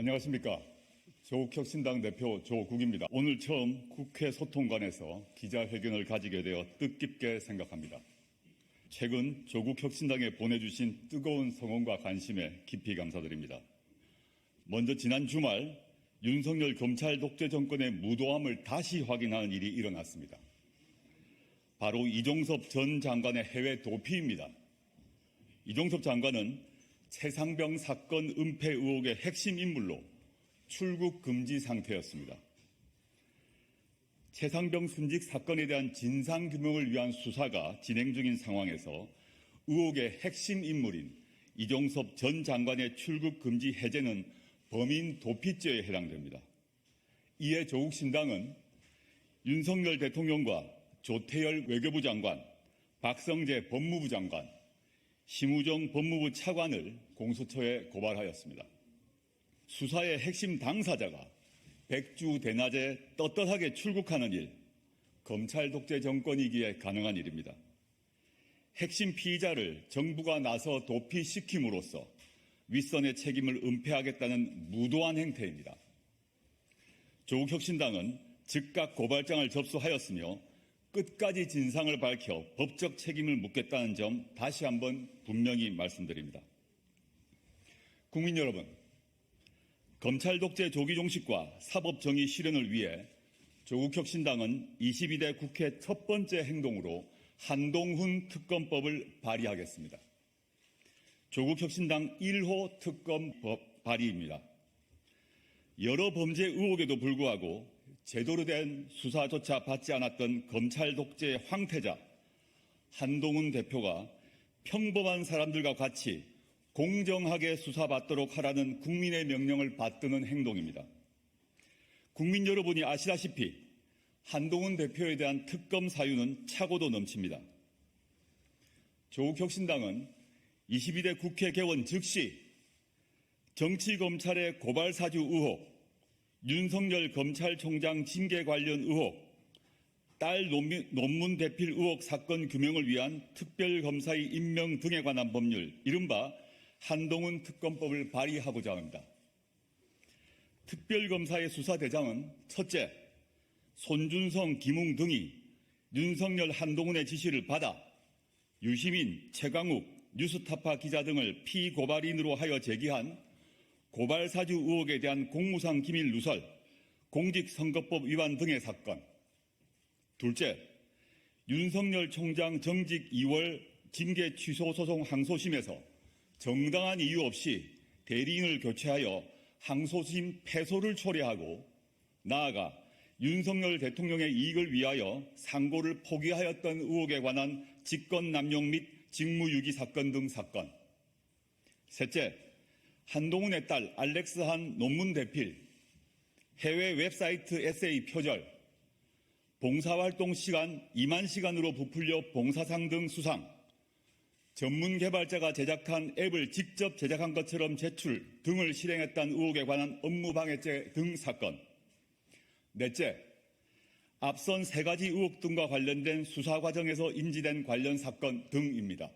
안녕하십니까. 조국혁신당 대표 조국입니다. 오늘 처음 국회 소통관에서 기자회견을 가지게 되어 뜻깊게 생각합니다. 최근 조국혁신당에 보내주신 뜨거운 성원과 관심에 깊이 감사드립니다. 먼저 지난 주말 윤석열 검찰 독재 정권의 무도함을 다시 확인하는 일이 일어났습니다. 바로 이종섭 전 장관의 해외 도피입니다. 이종섭 장관은 최상병 사건 은폐 의혹의 핵심 인물로 출국 금지 상태였습니다. 최상병 순직 사건에 대한 진상 규명을 위한 수사가 진행 중인 상황에서 의혹의 핵심 인물인 이종섭 전 장관의 출국 금지 해제는 범인 도피죄에 해당됩니다. 이에 조국 신당은 윤석열 대통령과 조태열 외교부 장관, 박성재 법무부 장관, 심우정 법무부 차관을 공수처에 고발하였습니다. 수사의 핵심 당사자가 백주 대낮에 떳떳하게 출국하는 일, 검찰 독재 정권이기에 가능한 일입니다. 핵심 피의자를 정부가 나서 도피시킴으로써 윗선의 책임을 은폐하겠다는 무도한 행태입니다. 조국혁신당은 즉각 고발장을 접수하였으며 끝까지 진상을 밝혀 법적 책임을 묻겠다는 점 다시 한번 분명히 말씀드립니다. 국민 여러분, 검찰 독재 조기 종식과 사법 정의 실현을 위해 조국 혁신당은 22대 국회 첫 번째 행동으로 한동훈 특검법을 발의하겠습니다. 조국 혁신당 1호 특검법 발의입니다. 여러 범죄 의혹에도 불구하고 제대로 된 수사조차 받지 않았던 검찰 독재의 황태자 한동훈 대표가 평범한 사람들과 같이 공정하게 수사받도록 하라는 국민의 명령을 받드는 행동입니다. 국민 여러분이 아시다시피 한동훈 대표에 대한 특검 사유는 차고도 넘칩니다. 조국혁신당은 22대 국회 개원 즉시 정치검찰의 고발사주 의혹, 윤석열 검찰총장 징계 관련 의혹, 딸 논문, 대필 의혹 사건 규명을 위한 특별검사의 임명 등에 관한 법률, 이른바 한동훈 특검법을 발의하고자 합니다. 특별검사의 수사대장은 첫째, 손준성, 김웅 등이 윤석열 한동훈의 지시를 받아 유시민, 최강욱, 뉴스타파 기자 등을 피고발인으로 하여 제기한 고발 사주 의혹에 대한 공무상 기밀 누설, 공직선거법 위반 등의 사건. 둘째, 윤석열 총장 정직 2월 징계 취소 소송 항소심에서 정당한 이유 없이 대리인을 교체하여 항소심 패소를 초래하고 나아가 윤석열 대통령의 이익을 위하여 상고를 포기하였던 의혹에 관한 직권 남용 및 직무유기 사건 등 사건. 셋째, 한동훈의 딸 알렉스 한 논문 대필, 해외 웹사이트 에세이 표절, 봉사활동 시간 2만 시간으로 부풀려 봉사상 등 수상, 전문 개발자가 제작한 앱을 직접 제작한 것처럼 제출 등을 실행했다는 의혹에 관한 업무방해죄 등 사건. 넷째, 앞선 세 가지 의혹 등과 관련된 수사 과정에서 인지된 관련 사건 등입니다.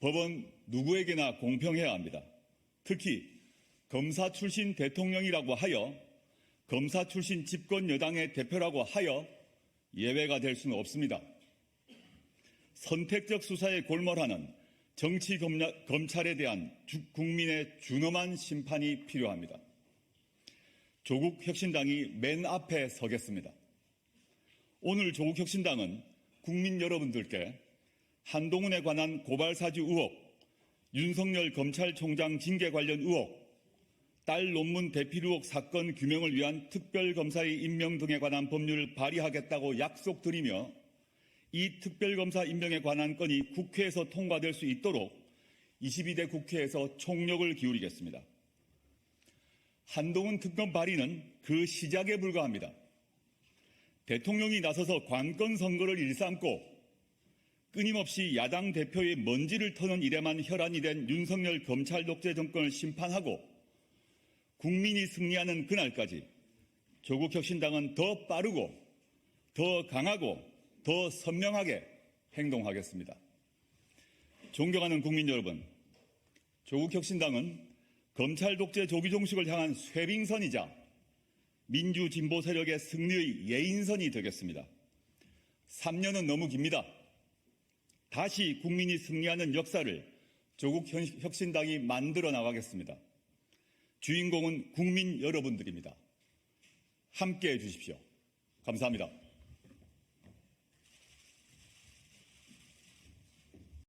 법은 누구에게나 공평해야 합니다. 특히 검사 출신 대통령이라고 하여 검사 출신 집권 여당의 대표라고 하여 예외가 될 수는 없습니다. 선택적 수사에 골몰하는 정치 검찰에 대한 국민의 준엄한 심판이 필요합니다. 조국 혁신당이 맨 앞에 서겠습니다. 오늘 조국 혁신당은 국민 여러분들께 한동훈에 관한 고발사주 의혹, 윤석열 검찰총장 징계 관련 의혹, 딸 논문 대필 의혹 사건 규명을 위한 특별검사의 임명 등에 관한 법률을 발의하겠다고 약속드리며 이 특별검사 임명에 관한 건이 국회에서 통과될 수 있도록 22대 국회에서 총력을 기울이겠습니다. 한동훈 특검 발의는 그 시작에 불과합니다. 대통령이 나서서 관건 선거를 일삼고 끊임없이 야당 대표의 먼지를 터는 일에만 혈안이 된 윤석열 검찰 독재 정권을 심판하고 국민이 승리하는 그날까지 조국 혁신당은 더 빠르고 더 강하고 더 선명하게 행동하겠습니다. 존경하는 국민 여러분, 조국 혁신당은 검찰 독재 조기 종식을 향한 쇄빙선이자 민주 진보 세력의 승리의 예인선이 되겠습니다. 3년은 너무 깁니다. 다시 국민이 승리하는 역사를 조국 현- 혁신당이 만들어 나가겠습니다. 주인공은 국민 여러분들입니다. 함께 해 주십시오. 감사합니다.